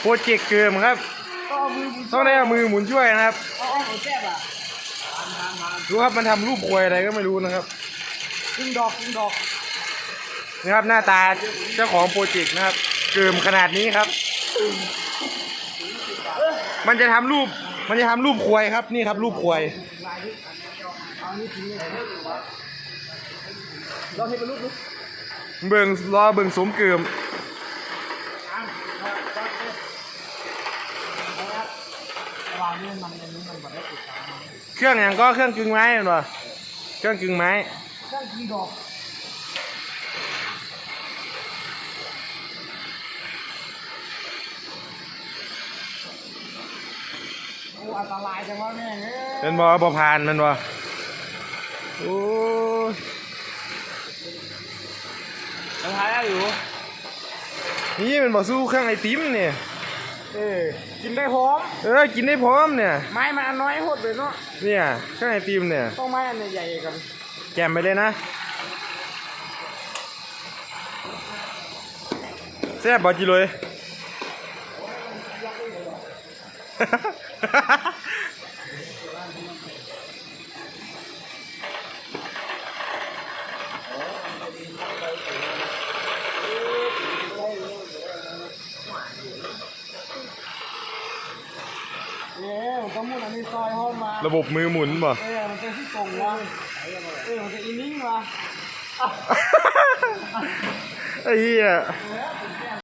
โปรเจกต์เกิมครับก็เอามือต้องได้เอามือหมุนช่วยนะครับเอาเอาหัวแจ๊บอะดูครับมันทำรูปควยอะไรก็ไม่รู้นะครับครึ่งดอกครึ่งดอกนะครับหน้าตาเจ้าของโปรเจกต์นะครับ เกิมขนาดนี้ครับ มันจะทำรูปมันจะทำรูปควายครับ นี่ครับ รูปควายเอานี่ทิ้งเลยเราเห็นเป็นรูปลูกเบิ่งรอเบิ่งสมเกิม วางนี่มันอันนี้มันแบบได้ติดตามเครื่องอย่างก็เครื่องกึ่งไม้เห็นป่ะเครื่องกึ่งไม้เครื่องครึ่งดอกโอ้อันตรายจังวะแม่งเอ้ยเป็นบ่บ่ผ่านแมันบ่โอ้ยยังหายได้อยู่นี่มันบ่สู้เครื่องไอติมเนี่ย เออ กินได้พร้อม เออ กินได้พร้อมเนี่ย ไม้มันอันน้อยโหดเลยเนาะ เนี่ยเครื่องไอติมเนี่ย ต้องไม้อันใหญ่ๆกันแกมไปเลยนะแซ่บบ่จิเลย ต้องมุดอันนี้ซอยห้องมาระบบมือหมุนบ่เออมันเป็นที่ตรงวะเออมันจะอินนิ่งวะไอ้เหี้ยเออเป็น